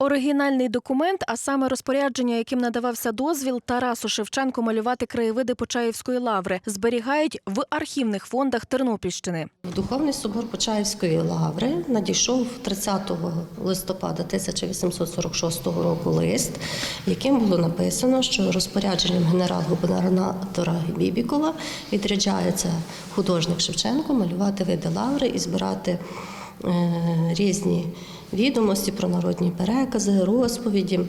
Оригінальний документ, а саме розпорядження, яким надавався дозвіл Тарасу Шевченку малювати краєвиди Почаївської лаври, зберігають в архівних фондах Тернопільщини. Духовний собор Почаївської лаври надійшов 30 листопада 1846 року лист, яким було написано, що розпорядженням генерал-губернатора Бібікова відряджається художник Шевченко малювати види лаври і збирати е, різні відомості про народні перекази, розповіді.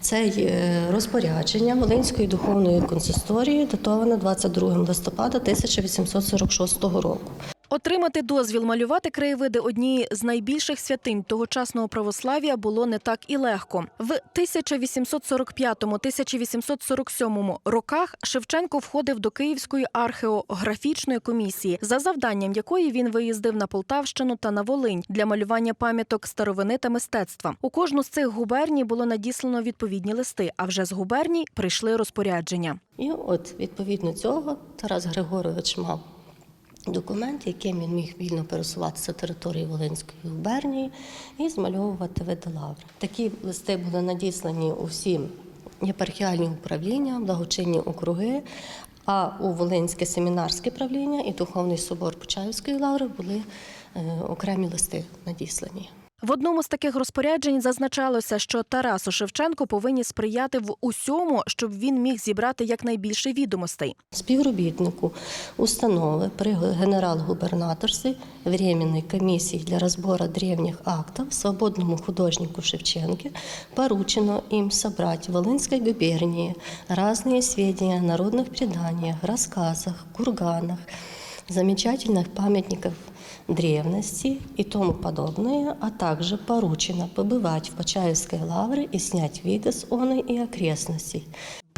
Це розпорядження Волинської духовної консисторії датоване 22 листопада 1846 року. Отримати дозвіл малювати краєвиди однієї з найбільших святинь тогочасного православ'я було не так і легко. В 1845-1847 роках Шевченко входив до Київської археографічної комісії, за завданням якої він виїздив на Полтавщину та на Волинь для малювання пам'яток старовини та мистецтва. У кожну з цих губерній було надіслано відповідні листи. А вже з губерній прийшли розпорядження. І от відповідно цього Тарас Григорович мав документ, яким він міг вільно пересуватися території Волинської губернії і змальовувати види лаври. Такі листи були надіслані у всі єпархіальні управління, благочинні округи. А у Волинське семінарське правління і Духовний собор Почаївської лаври були е, окремі листи надіслані. В одному з таких розпоряджень зазначалося, що Тарасу Шевченко повинні сприяти в усьому, щоб він міг зібрати якнайбільше відомостей. співробітнику установи при генерал-губернаторстве Временной комиссии для разбора древних актов свободному художнику Шевченке поручено им собрать в Волынской губернии разные сведения о народных преданиях, рассказах, курганах, замечательных памятниках древности и тому подобное, а также поручено побывать в Почаевской лавре и снять виды с оной и окрестностей.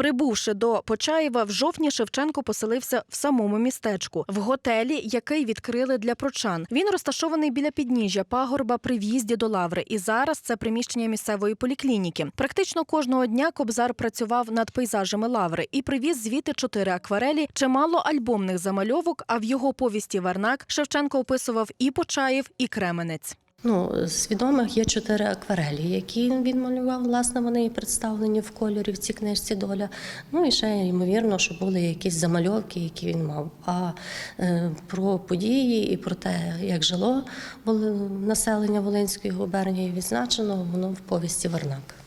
Прибувши до Почаєва, в жовтні Шевченко поселився в самому містечку, в готелі, який відкрили для прочан. Він розташований біля підніжжя пагорба при в'їзді до лаври. І зараз це приміщення місцевої поліклініки. Практично кожного дня Кобзар працював над пейзажами лаври і привіз звідти чотири акварелі, чимало альбомних замальовок. А в його повісті Варнак Шевченко описував і Почаїв, і Кременець. Ну, Свідомих є чотири акварелі, які він малював. Власне, вони представлені в кольорі в цій книжці доля. Ну і ще ймовірно, що були якісь замальовки, які він мав. А е, про події і про те, як жило населення Волинської губернії, відзначено воно в повісті Варнак.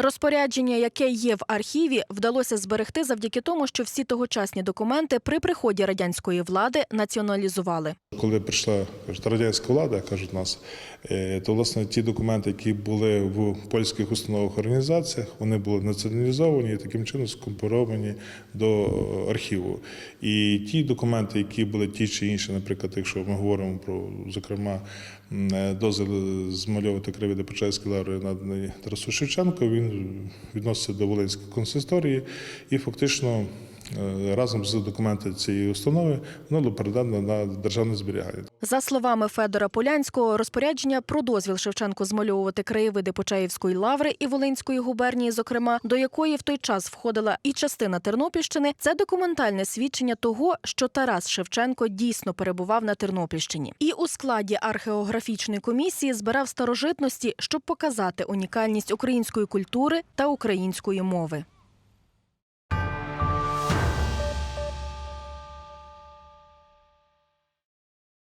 Розпорядження, яке є в архіві, вдалося зберегти завдяки тому, що всі тогочасні документи при приході радянської влади націоналізували. Коли прийшла радянська влада, кажуть нас, е, то власне ті документи, які були в польських установах організаціях, вони були націоналізовані і таким чином скомпоновані до е, архіву. І ті документи, які були ті чи інші, наприклад, якщо ми говоримо про зокрема е, дозвіл змальовувати кривіди Почаївської лаври наданий Тарасу Шевченко, він відноситься до Волинської консисторії і фактично. Е, Разом з документами цієї установи воно було передано на державне зберігання. За словами Федора Полянського, розпорядження про дозвіл Шевченку змальовувати краєвиди Почаївської лаври і Волинської губернії, зокрема, до якої в той час входила і частина Тернопільщини, це документальне свідчення того, що Тарас Шевченко дійсно перебував на Тернопільщині, і у складі археографічної комісії збирав старожитності, щоб показати унікальність української культури та української мови.